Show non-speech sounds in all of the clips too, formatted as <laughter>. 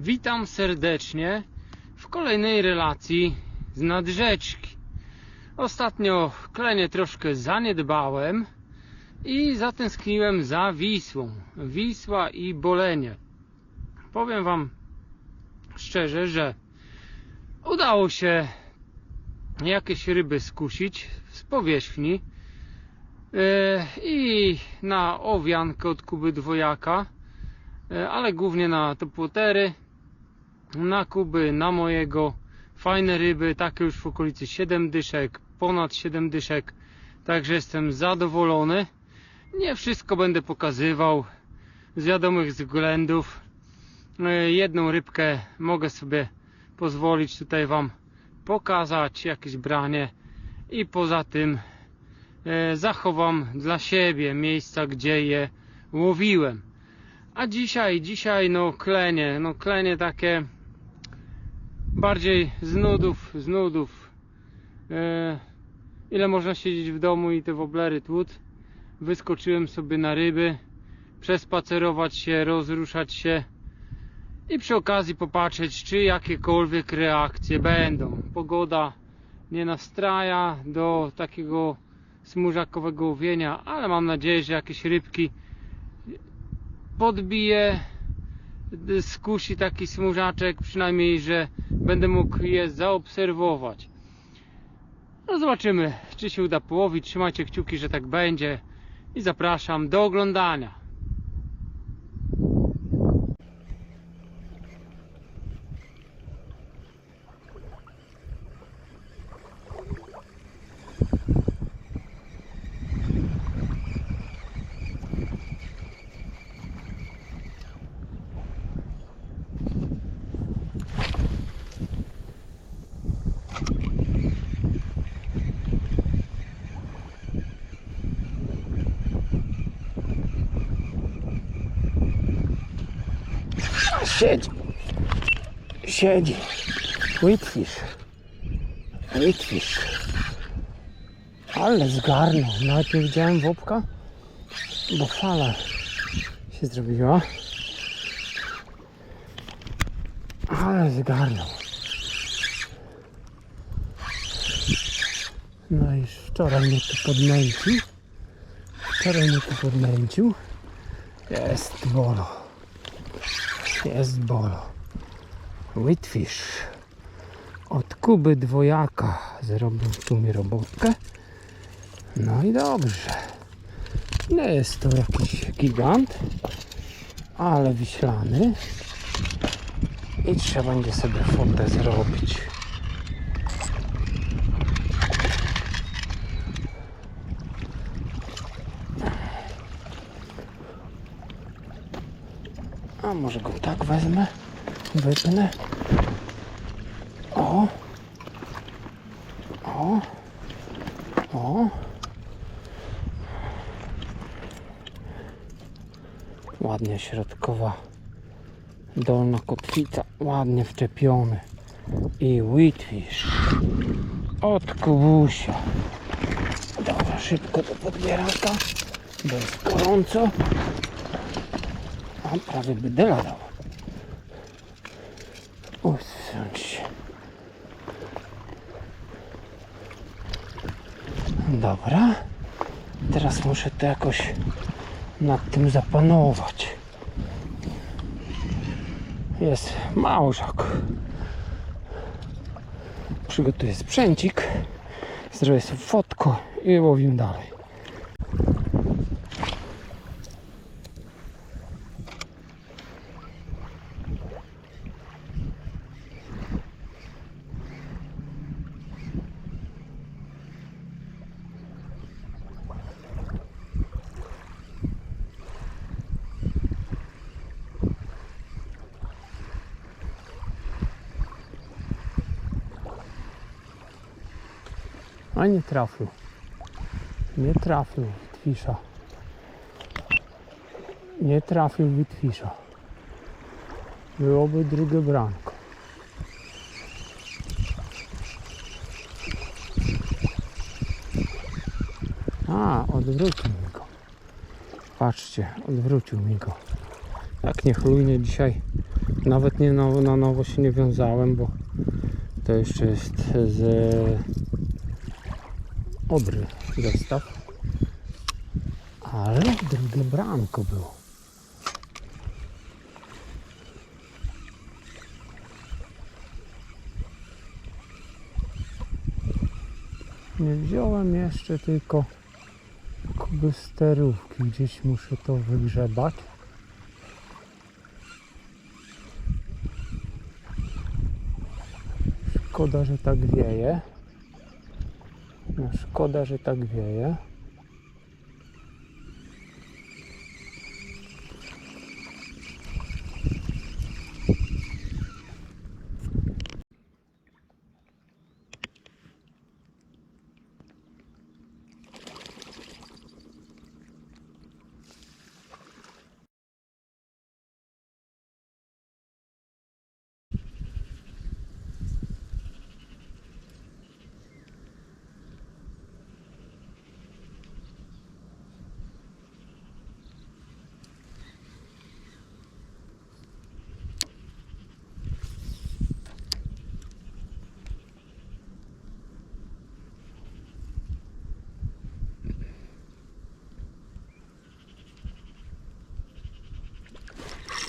Witam serdecznie w kolejnej relacji z nadrzeczki. Ostatnio klenie troszkę zaniedbałem i zatęskniłem za Wisłą. Wisła i Bolenie. Powiem Wam szczerze, że udało się jakieś ryby skusić z powierzchni e, i na owiankę od Kuby Dwojaka, e, ale głównie na topłotery, na Kuby, na mojego. Fajne ryby, takie już w okolicy 7 dyszek, ponad 7 dyszek, także jestem zadowolony. Nie wszystko będę pokazywał z wiadomych względów. E, Jedną rybkę mogę sobie pozwolić tutaj Wam pokazać, jakieś branie i poza tym e, zachowam dla siebie miejsca, gdzie je łowiłem. A dzisiaj, dzisiaj no klenie, no klenie takie bardziej z nudów, z nudów. E, ile można siedzieć w domu i te woblery tłuc? Wyskoczyłem sobie na ryby, przespacerować się, rozruszać się i przy okazji popatrzeć, czy jakiekolwiek reakcje będą. Pogoda nie nastraja do takiego smużakowego łowienia, ale mam nadzieję, że jakieś rybki podbije, skusi taki smużaczek, przynajmniej, że będę mógł je zaobserwować. No zobaczymy, czy się uda połowić. Trzymajcie kciuki, że tak będzie i zapraszam do oglądania. Siedzi. Siedzi. Whitfish. Whitfish. Ale zgarnął. Nawet nie widziałem wopka, bo fala się zrobiła. Ale zgarnął. No i wczoraj mnie tu podnęcił. Wczoraj mnie tu podnęcił. Jest bolo. Jest bolo. Whitfish. Od Kuby dwojaka zrobił tu mi robotkę. No i dobrze. Nie jest to jakiś gigant, ale wiślany. I trzeba będzie sobie fotę zrobić. A może go tak wezmę, wypnę. O! O! O! Ładnie środkowa dolna kotwica, ładnie wczepiony. I whitfish od kubusia. Dobra, szybko do podbieraka, bo jest gorąco. A prawie by dela dał. Usunąć się. Dobra. Teraz muszę to jakoś nad tym zapanować. Jest małżak. Przygotuję sprzęcik. Zrobię sobie fotko i łowimy dalej. A nie trafił. Nie trafił Witwisza. Nie trafił Witwisza. Byłoby drugie branko. A, odwrócił mi go. Patrzcie, odwrócił mi go. Tak niechlujnie dzisiaj Nawet nie na, na nowo się nie wiązałem, bo to jeszcze jest z Odry zestaw. Ale drugie branko było. Nie wziąłem jeszcze tylko kuby sterówki. Gdzieś muszę to wygrzebać. Szkoda, że tak wieje. Szkoda, że tak wieje.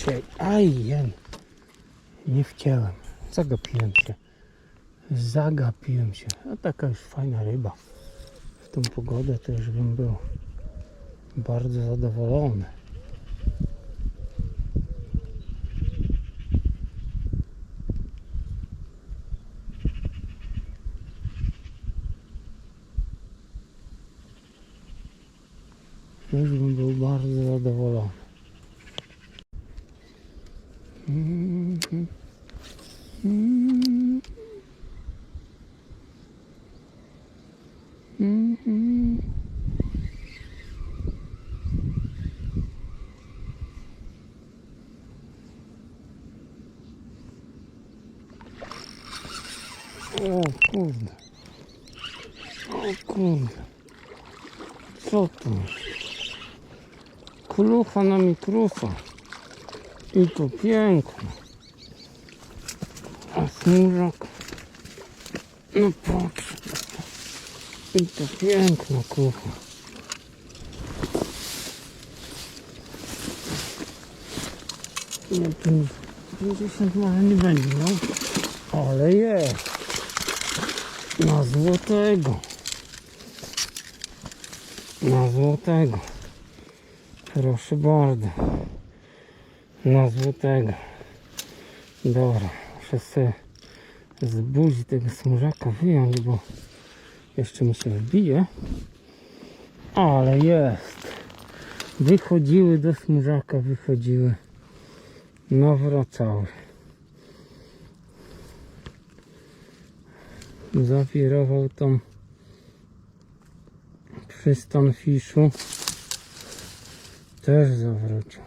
Dzisiaj, aj, jen. Nie chciałem. Zagapiłem się. Zagapiłem się. A taka już fajna ryba. W tą pogodę to już bym był bardzo zadowolony. Już bym był bardzo zadowolony. Mhm. Mhm. Mhm. O kurde. O kurde. Co to? Klucha na mikrufa. I to piękne. A smużak. No patrz. I to piękna kucha. No to 50 może nie będzie, no. Ale jest. Na złotego. Na złotego. Proszę bardzo. Na złotego. Dobra, muszę sobie z buzi tego smużaka wyjąć, bo jeszcze mi się wbije. Ale jest. Wychodziły do smużaka, wychodziły. No wracały. Zawirował tą przystan fiszu. Też zawrócił.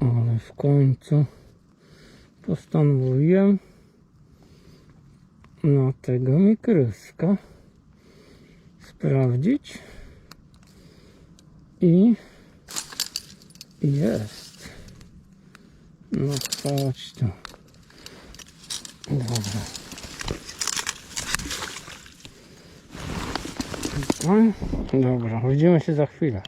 Ale w końcu postanowiłem na tego mikroska sprawdzić i jest. No chodź tu. Dobra. Tutaj. Dobra, widzimy się za chwilę.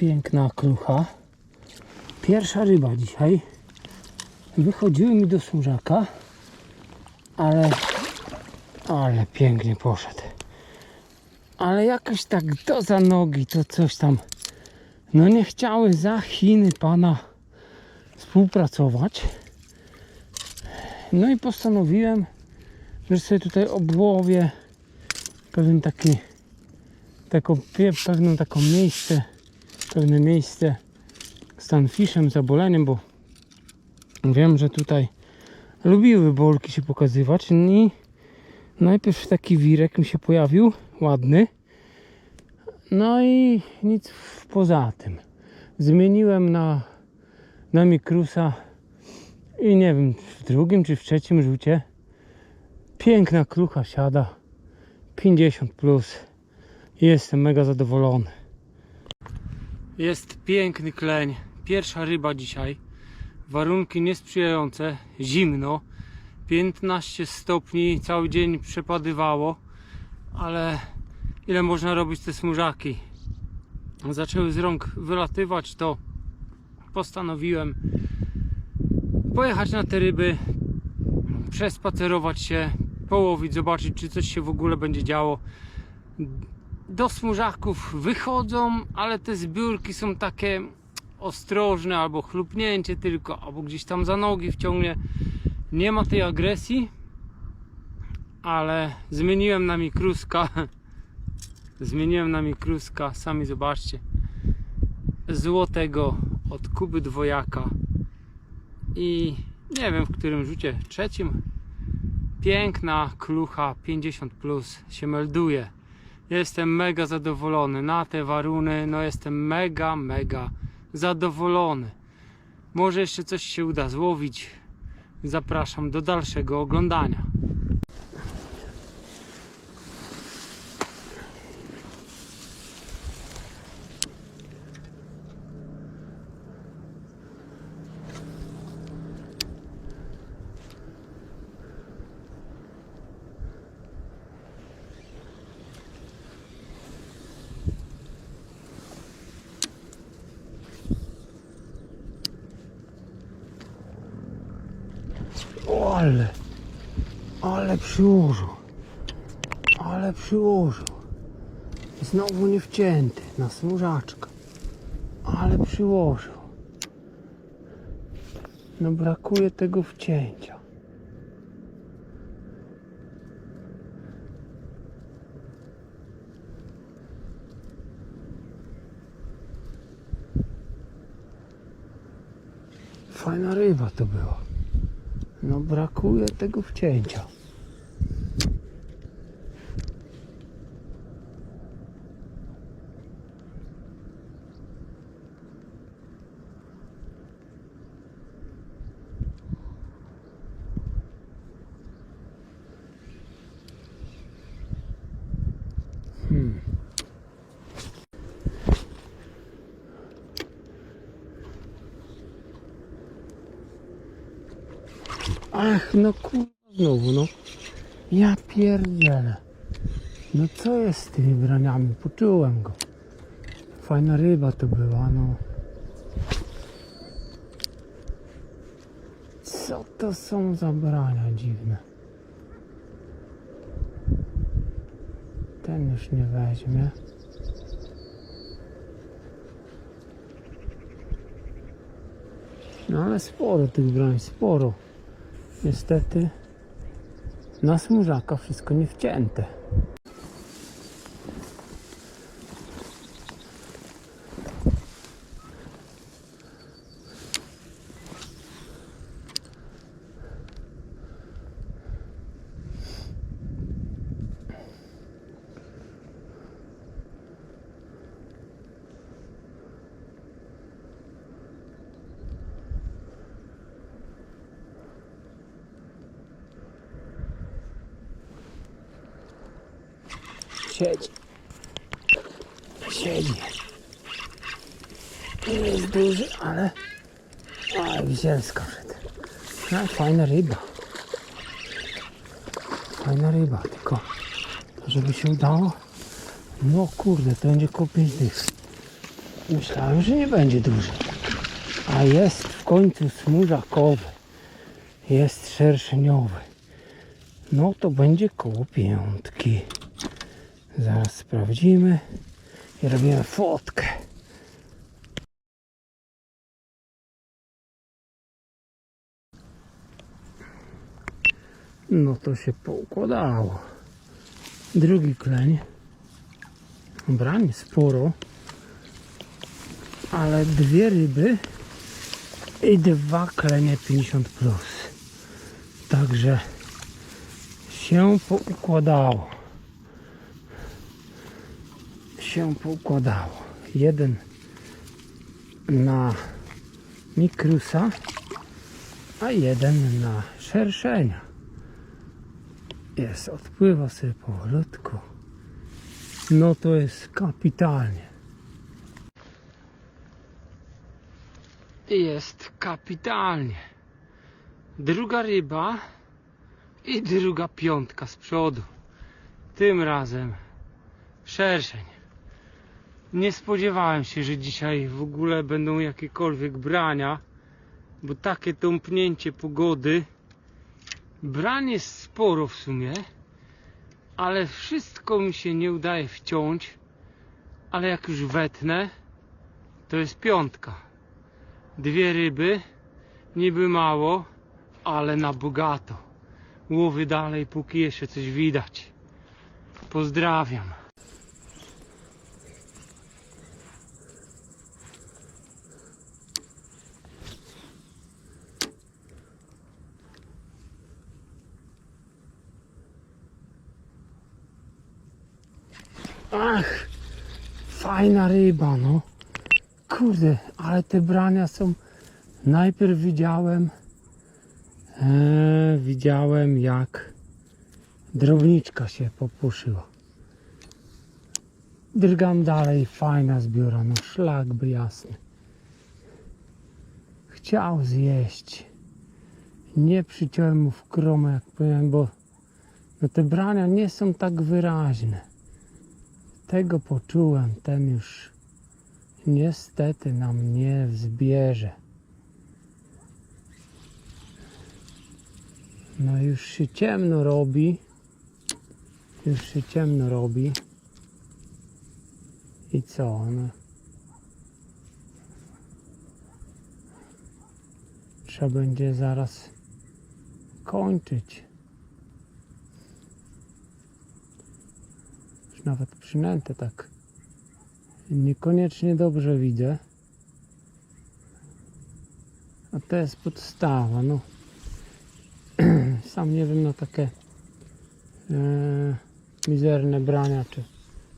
Piękna krucha. Pierwsza ryba dzisiaj. Wychodziły mi do służaka, ale, ale pięknie poszedł. Ale jakoś tak do za nogi to coś tam. No nie chciały za Chiny pana współpracować. No i postanowiłem, że sobie tutaj obłowię pewien taki taką, pewną taką miejsce, pewne miejsce z tanfiszem, zaboleniem, bo wiem, że tutaj lubiły bolki się pokazywać i najpierw taki wirek mi się pojawił, ładny no i nic poza tym zmieniłem na, na mikrusa i nie wiem, w drugim czy w trzecim rzucie Piękna klucha siada. 50 plus. Jestem mega zadowolony. Jest piękny kleń. Pierwsza ryba dzisiaj. Warunki niesprzyjające. Zimno. 15 stopni. Cały dzień przepadywało. Ale ile można robić te smużaki? Zaczęły z rąk wylatywać, to postanowiłem pojechać na te ryby, przespacerować się, połowić, zobaczyć czy coś się w ogóle będzie działo. Do smużaków wychodzą, ale te zbiórki są takie ostrożne, albo chlupnięcie tylko, albo gdzieś tam za nogi wciągnie. Nie ma tej agresji, ale zmieniłem na mikruska. <laughs> Zmieniłem na mikruska, sami zobaczcie. Złotego od Kuby Dwojaka. I nie wiem w którym rzucie, trzecim. Piękna klucha 50 plus się melduje. Jestem mega zadowolony na te waruny. No jestem mega, mega zadowolony. Może jeszcze coś się uda złowić. Zapraszam do dalszego oglądania. Ale, ale przyłożył. Ale przyłożył. Znowu nie wcięty na smużaczka. Ale przyłożył. No brakuje tego wcięcia. Fajna ryba to była. No brakuje tego wcięcia. Ach, no kurwa znowu, no. Ja pierdzielę. No co jest z tymi braniami? Poczułem go. Fajna ryba to była, no. Co to są za brania dziwne? Ten już nie weźmie. No ale sporo tych brań, sporo. Niestety na smużaka wszystko nie wcięte. Siedzi. Siedzi. Nie jest duży, ale... Ale wisielska wszedł. No, fajna ryba. Fajna ryba, tylko żeby się udało. No kurde, to będzie koło pięć dych. Myślałem, że nie będzie duży. A jest w końcu smurzakowy. Jest szerszeniowy. No to będzie koło piątki. Zaraz sprawdzimy i robimy fotkę. No to się poukładało. Drugi kleń. Brań sporo. Ale dwie ryby i dwa klenie 50 plus. Także się poukładało się poukładało. Jeden na mikrusa, a jeden na szerszenia. Jest, odpływa sobie powolutku. No to jest kapitalnie. Jest kapitalnie. Druga ryba i druga piątka z przodu. Tym razem szerszeń. Nie spodziewałem się, że dzisiaj w ogóle będą jakiekolwiek brania, bo takie tąpnięcie pogody. Brań jest sporo w sumie, ale wszystko mi się nie udaje wciąć. Ale jak już wetnę, to jest piątka. Dwie ryby, niby mało, ale na bogato. Łowy dalej, póki jeszcze coś widać. Pozdrawiam. Ach, fajna ryba, no. Kurde, ale te brania są. Najpierw widziałem, e, widziałem jak drobniczka się popuszyła. Drgam dalej, fajna zbiora, no szlak by jasny. Chciał zjeść. Nie przyciąłem mu w kromę, jak powiem, bo no te brania nie są tak wyraźne. Tego poczułem, ten już niestety nam nie wzbierze. No już się ciemno robi. Już się ciemno robi. I co? No. Trzeba będzie zaraz kończyć. Nawet przynętę tak niekoniecznie dobrze widzę. A to jest podstawa, no. <clears throat> Sam nie wiem, no takie e, mizerne brania, czy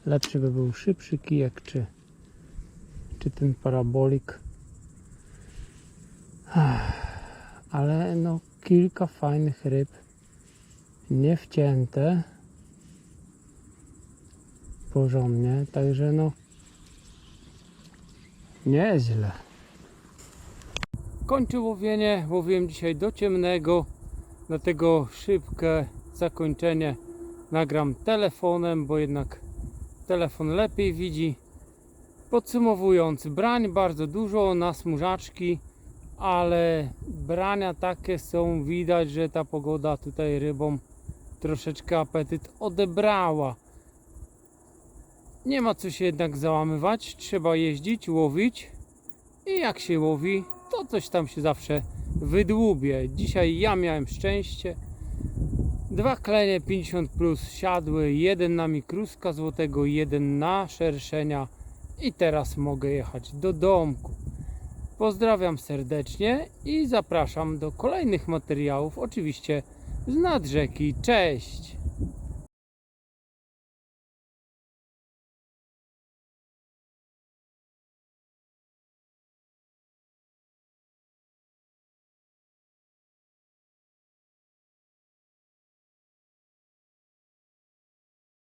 lepszy by był szybszy kijek, czy, czy ten parabolik. Ale no kilka fajnych ryb nie wcięte porządnie, także no nieźle. Kończę łowienie. Łowiłem dzisiaj do ciemnego, dlatego szybkie zakończenie nagram telefonem, bo jednak telefon lepiej widzi. Podsumowując, brań bardzo dużo na smużaczki, ale brania takie są, widać, że ta pogoda tutaj rybom troszeczkę apetyt odebrała. Nie ma co się jednak załamywać, trzeba jeździć, łowić i jak się łowi, to coś tam się zawsze wydłubie. Dzisiaj ja miałem szczęście. Dwa klenie 50 plus siadły, jeden na mikruska złotego, jeden na szerszenia i teraz mogę jechać do domku. Pozdrawiam serdecznie i zapraszam do kolejnych materiałów, oczywiście z nad rzeki. Cześć!